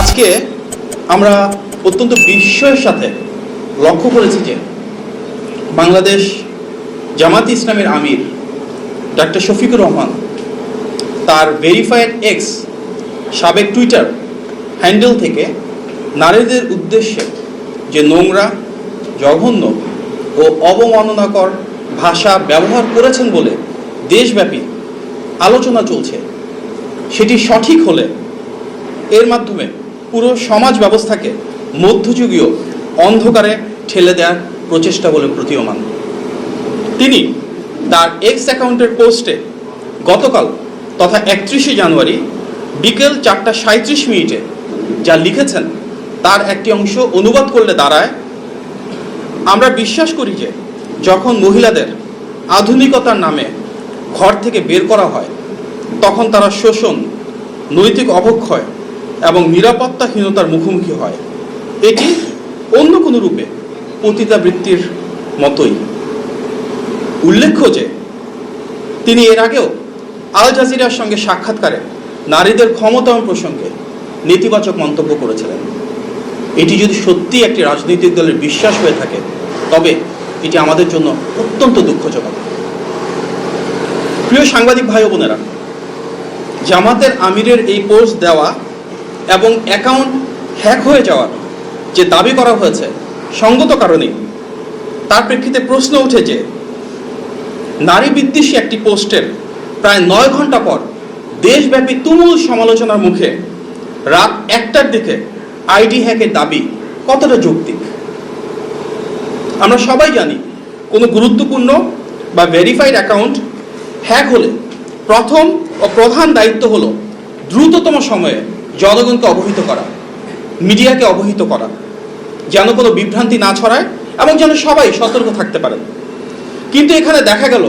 আজকে আমরা অত্যন্ত বিস্ময়ের সাথে লক্ষ্য করেছি যে বাংলাদেশ জামাত ইসলামের আমির ডাক্তার শফিকুর রহমান তার ভেরিফাইড এক্স সাবেক টুইটার হ্যান্ডেল থেকে নারীদের উদ্দেশ্যে যে নোংরা, জঘন্য ও অবমাননাকর ভাষা ব্যবহার করেছেন বলে দেশব্যাপী আলোচনা চলছে, সেটি সঠিক হলে এর মাধ্যমে পুরো সমাজ ব্যবস্থাকে মধ্যযুগীয় অন্ধকারে ঠেলে দেওয়ার প্রচেষ্টা বলে প্রতীয়মান। তিনি তার এক্স অ্যাকাউন্টের পোস্টে গতকাল তথা একত্রিশে জানুয়ারি বিকেল চারটা সাঁত্রিশ মিনিটে যা লিখেছেন, তার একটি অংশ অনুবাদ করলে দাঁড়ায়, আমরা বিশ্বাস করি যে যখন মহিলাদের আধুনিকতার নামে ঘর থেকে বের করা হয়, তখন তারা শোষণ, নৈতিক অবক্ষয় নিরাপত্তাহীনতার মুখোমুখি হয়। এটি অন্য কোনো রূপে পতিতাবৃত্তির মতোই। উল্লেখ্য যে, তিনি এর আগেও আল জাজিরার সঙ্গে সাক্ষাৎকারে নারীদের ক্ষমতায়ন প্রসঙ্গে নেতিবাচক মন্তব্য করেছিলেন। এটি যদি সত্যি একটি রাজনৈতিক দলের বিশ্বাস হয়ে থাকে, তবে এটি আমাদের জন্য অত্যন্ত দুঃখজনক। প্রিয় সাংবাদিক ভাই বোনেরা, জামাতের আমিরের এই পোস্ট দেওয়া এবং অ্যাকাউন্ট হ্যাক হয়ে যাওয়ার যে দাবি করা হয়েছে, সঙ্গত কারণেই তার প্রেক্ষিতে প্রশ্ন উঠে যে, নারী বিদ্বেষী একটি পোস্টের প্রায় নয় ঘণ্টা পর দেশব্যাপী তুমুল সমালোচনার মুখে রাত একটার দিকে আইডি হ্যাকের দাবি কতটা যৌক্তিক? আমরা সবাই জানি কোনো গুরুত্বপূর্ণ বা ভেরিফাইড অ্যাকাউন্ট হ্যাক হলে প্রথম ও প্রধান দায়িত্ব হলো দ্রুততম সময়ে জনগণকে অবহিত করা, মিডিয়াকে অবহিত করা, যেন কোনো বিভ্রান্তি না ছড়ায় এবং যেন সবাই সতর্ক থাকতে পারেন কিন্তু এখানে দেখা গেল,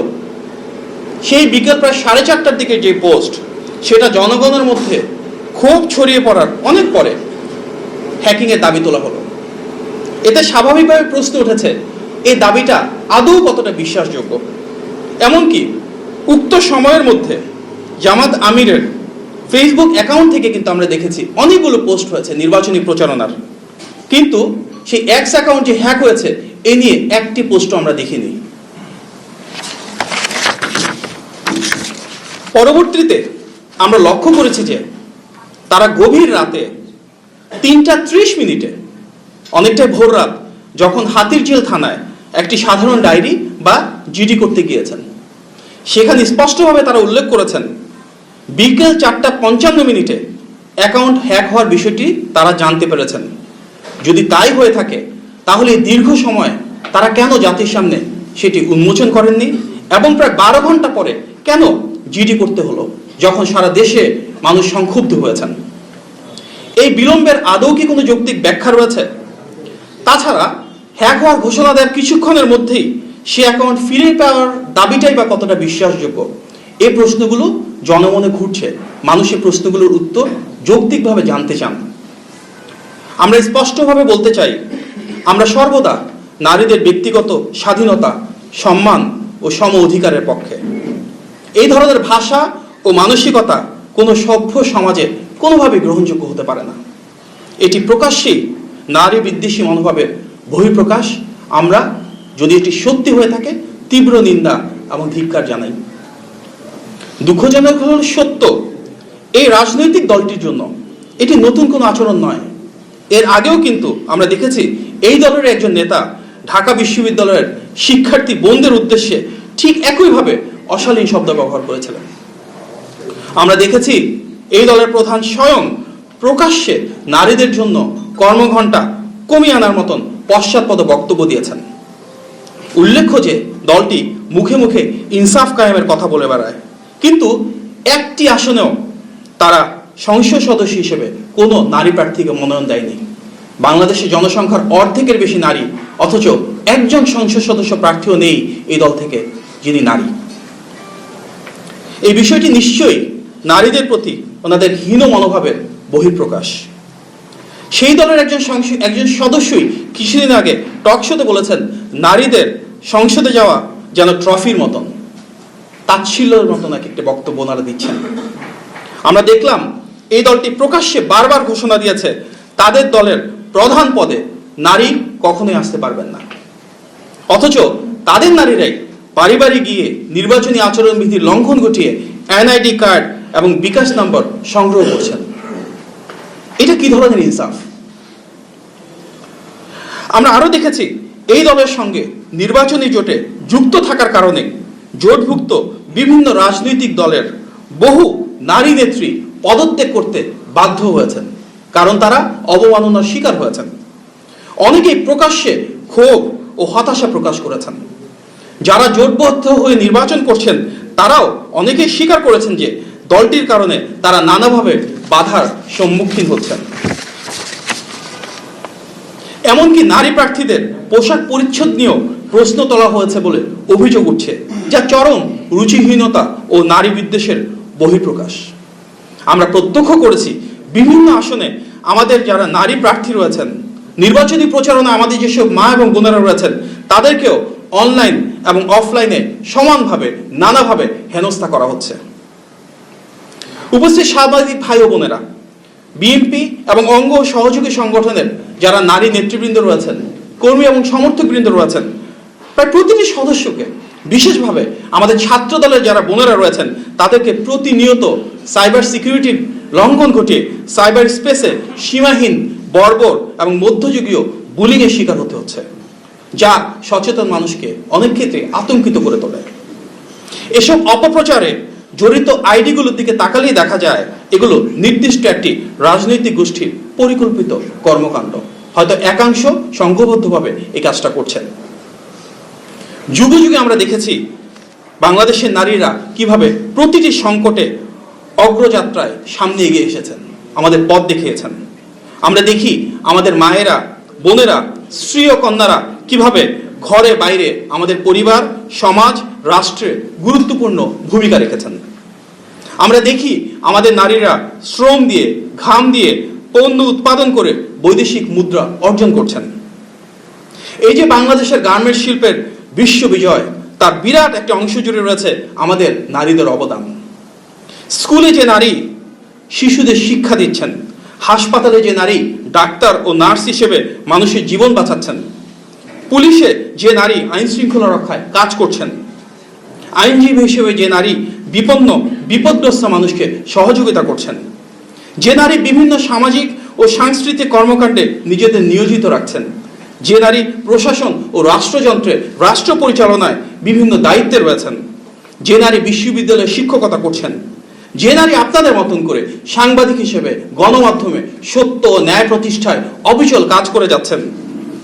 সেই বিকেল প্রায় সাড়ে চারটার দিকে যে পোস্ট, সেটা জনগণের মধ্যে ক্ষোভ ছড়িয়ে পড়ার অনেক পরে হ্যাকিংয়ের দাবি তোলা হলো। এতে স্বাভাবিকভাবে প্রশ্ন উঠেছে, এই দাবিটা আদৌ কতটা বিশ্বাসযোগ্য? এমনকি উক্ত সময়ের মধ্যে জামাত আমিরের ফেসবুক অ্যাকাউন্ট থেকে কিন্তু আমরা দেখেছি অনেকগুলো পোস্ট হয়েছে নির্বাচনী প্রচারণার। কিন্তু সেই এক্স অ্যাকাউন্ট যে হ্যাক হয়েছে, এ নিয়ে একটি পোস্টও আমরা দেখিনি। পরবর্তীতে আমরা লক্ষ্য করেছি যে তারা গভীর রাতে তিনটা ত্রিশ মিনিটে অনেকটাই ভোর রাত, যখন হাতিরঝিল থানায় একটি সাধারণ ডায়েরি বা জিডি করতে গিয়েছেন। সেখানে স্পষ্টভাবে তারা উল্লেখ করেছেন বিকেল চারটা পঞ্চান্ন মিনিটে অ্যাকাউন্ট হ্যাক হওয়ার বিষয়টি তারা জানতে পেরেছেন। যদি তাই হয়ে থাকে, তাহলে দীর্ঘ সময় তারা কেন জাতির সামনে সেটি উন্মোচন করেননি এবং প্রায় বারো ঘণ্টা পরে কেন জিডি করতে হলো, যখন সারা দেশে মানুষ সংক্ষুব্ধ হয়েছেন? এই বিলম্বের আদৌ কি কোনো যৌক্তিক ব্যাখ্যা রয়েছে? তাছাড়া হ্যাক হওয়ার ঘোষণা দেওয়ার কিছুক্ষণের মধ্যেই সে অ্যাকাউন্ট ফিরে পাওয়ার দাবিটাই বা কতটা বিশ্বাসযোগ্য? এই প্রশ্নগুলো জনমনে ঘুরছে। মানুষ এই প্রশ্নগুলোর উত্তর যৌক্তিকভাবে জানতে চান। আমরা স্পষ্টভাবে বলতে চাই, আমরা সর্বদা নারীদের ব্যক্তিগত স্বাধীনতা, সম্মান ও সম অধিকারের পক্ষে। এই ধরনের ভাষা ও মানসিকতা কোনো সভ্য সমাজে কোনোভাবে গ্রহণযোগ্য হতে পারে না। এটি প্রকাশ্যেই নারী বিদ্বেষী মনোভাবের বহিঃপ্রকাশ। আমরা যদি এটি সত্যি হয়ে থাকে, তীব্র নিন্দা এবং ধিক্কার জানাই। দুঃখজনক হল সত্য। এই রাজনৈতিক দলটির জন্য এটি নতুন কোনো আচরণ নয়। এর আগেও কিন্তু আমরা দেখেছি এই দলের একজন নেতা ঢাকা বিশ্ববিদ্যালয়ের শিক্ষার্থী বোনদের উদ্দেশ্যে ঠিক একইভাবে অশালীন শব্দ ব্যবহার করেছিলেন। আমরা দেখেছি এই দলের প্রধান স্বয়ং প্রকাশ্যে নারীদের জন্য কর্মঘণ্টা কমিয়ে আনার মতন পশ্চাৎপদ বক্তব্য দিয়েছেন। উল্লেখ্য যে দলটি মুখে মুখে ইনসাফ কায়েমের কথা বলে বেড়ায়। কিন্তু একটি আসনেও তারা সংসদ সদস্য হিসেবে কোনো নারী প্রার্থীকে মনোনয়ন দেয়নি। বাংলাদেশের জনসংখ্যার অর্ধেকের বেশি নারী, অথচ একজন সংসদ সদস্য প্রার্থীও নেই এই দল থেকে, যিনি নারী। এই বিষয়টি নিশ্চয়ই নারীদের প্রতি ওনাদের হীন মনোভাবের বহিঃপ্রকাশ। সেই দলের একজন একজন সদস্যই কিছুদিন আগে টক শোতে বলেছেন, নারীদের সংসদে যাওয়া যেন ট্রফির মতন। তাচ্ছিল্যের মতন এক একটা বক্তব্য ওনারা দিচ্ছেন। আমরা দেখলাম, এই দলটি প্রকাশ্যে বারবার ঘোষণা দিয়েছে, তাদের দলের প্রধান পদে নারী কখনোই আসতে পারবেন না। অথচ তাদের নারীরাই বাড়ি বাড়ি গিয়ে নির্বাচনী আচরণবিধির লঙ্ঘন ঘটিয়ে এনআইডি কার্ড এবং বিকাশ নম্বর সংগ্রহ করছেন। এটা কি ধরনের ইনসাফ? আমরা আরও দেখেছি, এই দলের সঙ্গে নির্বাচনী জোটে যুক্ত থাকার কারণে জোটভুক্ত বিভিন্ন রাজনৈতিক দলের বহু নারী নেত্রী পদত্যাগ করতে বাধ্য হয়েছেন, কারণ তারা অবমাননার শিকার হয়েছেন। অনেকেই প্রকাশ্যে ক্ষোভ ও হতাশা প্রকাশ করেছেন। যারা জোটবদ্ধ হয়ে নির্বাচন করছেন, তারাও অনেকেই স্বীকার করেছেন যে দলটির কারণে তারা নানাভাবে বাধার সম্মুখীন হচ্ছেন। এমনকি নারী প্রার্থীদের পোশাক পরিচ্ছদ নিয়েও প্রশ্ন তোলা হয়েছে বলে অভিযোগ উঠছে, যা চরম রুচিহীনতা ও নারী বিদ্বেষের বহিঃপ্রকাশ। আমরা প্রত্যক্ষ করেছি, বিভিন্ন আসনে আমাদের যারা নারী প্রার্থী রয়েছেন, নির্বাচনী প্রচারণা আমাদের যেসব মা এবং বোনেরা রয়েছেন, তাদেরকেও অনলাইন এবং অফলাইনে সমানভাবে, নানাভাবে হেনস্থা করা হচ্ছে। উপস্থিত সাংবাদিক ভাই ও বোনেরা, বিএনপি এবং অঙ্গ সহযোগী সংগঠনের যারা নারী নেতৃবৃন্দ রয়েছেন, কর্মী এবং সমর্থকবৃন্দ রয়েছেন প্রায় প্রতিটি সদস্যকে, বিশেষভাবে আমাদের ছাত্র দলের যারা বোনেরা রয়েছেন, তাদেরকে প্রতিনিয়ত সাইবার সিকিউরিটির লঙ্ঘন ঘটিয়ে সাইবার স্পেসে সীমাহীন বর্বর এবং মধ্যযুগীয় বুলিংয়ের শিকার হতে হচ্ছে, যা সচেতন মানুষকে অনেক ক্ষেত্রে আতঙ্কিত করে তোলে। এসব অপপ্রচারে জড়িত আইডিগুলোর দিকে তাকালেই দেখা যায়, এগুলো নির্দিষ্ট একটি রাজনৈতিক গোষ্ঠীর পরিকল্পিত কর্মকাণ্ড। হয়তো একাংশ সংঘবদ্ধভাবে এই কাজটা করছেন। যুগে যুগে আমরা দেখেছি বাংলাদেশের নারীরা কীভাবে প্রতিটি সংকটে অগ্রযাত্রায় সামনে এগিয়ে এসেছেন, আমাদের পথ দেখিয়েছেন। আমরা দেখি আমাদের মায়েরা, বোনেরা, স্ত্রী ও কন্যারা কীভাবে ঘরে বাইরে আমাদের পরিবার, সমাজ, রাষ্ট্রে গুরুত্বপূর্ণ ভূমিকা রেখেছেন। আমরা দেখি আমাদের নারীরা শ্রম দিয়ে, ঘাম দিয়ে পণ্য উৎপাদন করে বৈদেশিক মুদ্রা অর্জন করছেন। এই যে বাংলাদেশের গার্মেন্টস শিল্পের বিশ্ব বিজয়, তার বিরাট একটা অংশ জুড়ে রয়েছে আমাদের নারীদের অবদান। স্কুলে যে নারী শিশুদের শিক্ষা দিচ্ছেন, হাসপাতালে যে নারী ডাক্তার ও নার্স হিসেবে মানুষের জীবন বাঁচাচ্ছেন, পুলিশে যে নারী আইন শৃঙ্খলা রক্ষায় কাজ করছেন, আইনজীবী হিসেবে যে নারী বিপন্ন, বিপদগ্রস্ত মানুষকে সহযোগিতা করছেন, যে নারী বিভিন্ন সামাজিক ও সাংস্কৃতিক কর্মকাণ্ডে নিজেদের নিয়োজিত রাখছেন যে নারী প্রশাসন ও রাষ্ট্রযন্ত্রে রাষ্ট্র পরিচালনায় বিভিন্ন দায়িত্বে রয়েছেন, যে নারী বিশ্ববিদ্যালয়ে শিক্ষকতা করছেন, যে নারী আপনাদের মতন করে সাংবাদিক হিসেবে গণমাধ্যমে সত্য ও ন্যায় প্রতিষ্ঠায় অবিচল কাজ করে যাচ্ছেন,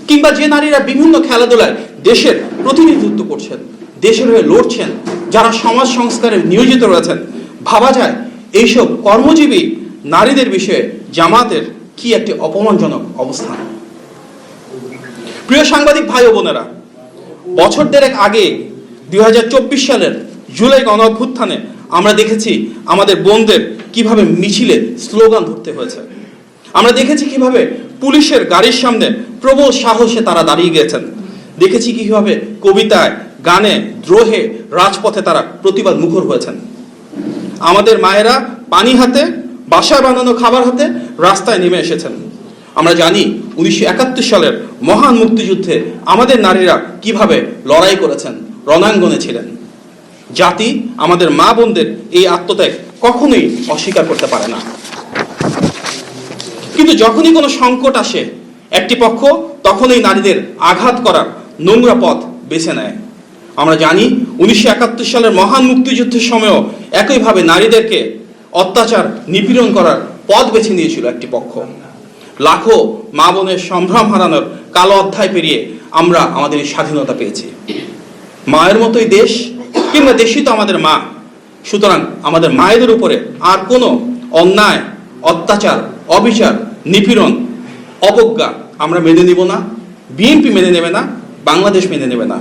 কিংবা যে নারীরা বিভিন্ন খেলাধুলায় দেশের প্রতিনিধিত্ব করছেন, দেশের হয়ে লড়ছেন, যারা সমাজ সংস্কারে নিয়োজিত রয়েছেন, ভাবা যায় এইসব কর্মজীবী নারীদের বিষয়ে জামাতের কি একটি অপমানজনক অবস্থান? প্রিয় সাংবাদিক ভাই ও বোনেরা, বছর দেড়েক আগে দুই সালের জুলাই গণ অভ্যুত্থানে আমরা দেখেছি আমাদের বোনদের কীভাবে মিছিলে স্লোগান ধরতে হয়েছে। আমরা দেখেছি কীভাবে পুলিশের গাড়ির সামনে প্রবল সাহসে তারা দাঁড়িয়ে গিয়েছেন। দেখেছি কীভাবে কবিতায়, গানে, দ্রোহে, রাজপথে তারা প্রতিবাদ মুখর হয়েছেন। আমাদের মায়েরা পানি হাতে, বাসায় বানানো খাবার হাতে রাস্তায় নেমে এসেছেন। আমরা জানি উনিশশো একাত্তর সালের মহান মুক্তিযুদ্ধে আমাদের নারীরা কীভাবে লড়াই করেছেন, রণাঙ্গনে ছিলেন। জাতি আমাদের মা বোনদের এই আত্মত্যাগ কখনোই অস্বীকার করতে পারে না। কিন্তু যখনই কোনো সংকট আসে, একটি পক্ষ তখনই নারীদের আঘাত করার নোংরা পথ বেছে নেয়। আমরা জানি উনিশশো একাত্তর সালের মহান মুক্তিযুদ্ধের সময়ও একইভাবে নারীদেরকে অত্যাচার, নিপীড়ন করার পথ বেছে নিয়েছিল একটি পক্ষ। লাখো মা বোনের সম্ভ্রম হারানোর কালো অধ্যায় পেরিয়ে আমরা আমাদের স্বাধীনতা পেয়েছি। মায়ের মতোই দেশ কিংবা দেশই তো আমাদের মা। সুতরাং আমাদের মায়েদের উপরে আর কোনো অন্যায়, অত্যাচার, অবিচার, নিপীড়ন, অবজ্ঞা আমরা মেনে নিব না। বিএনপি মেনে নেবে না, বাংলাদেশ মেনে নেবে না।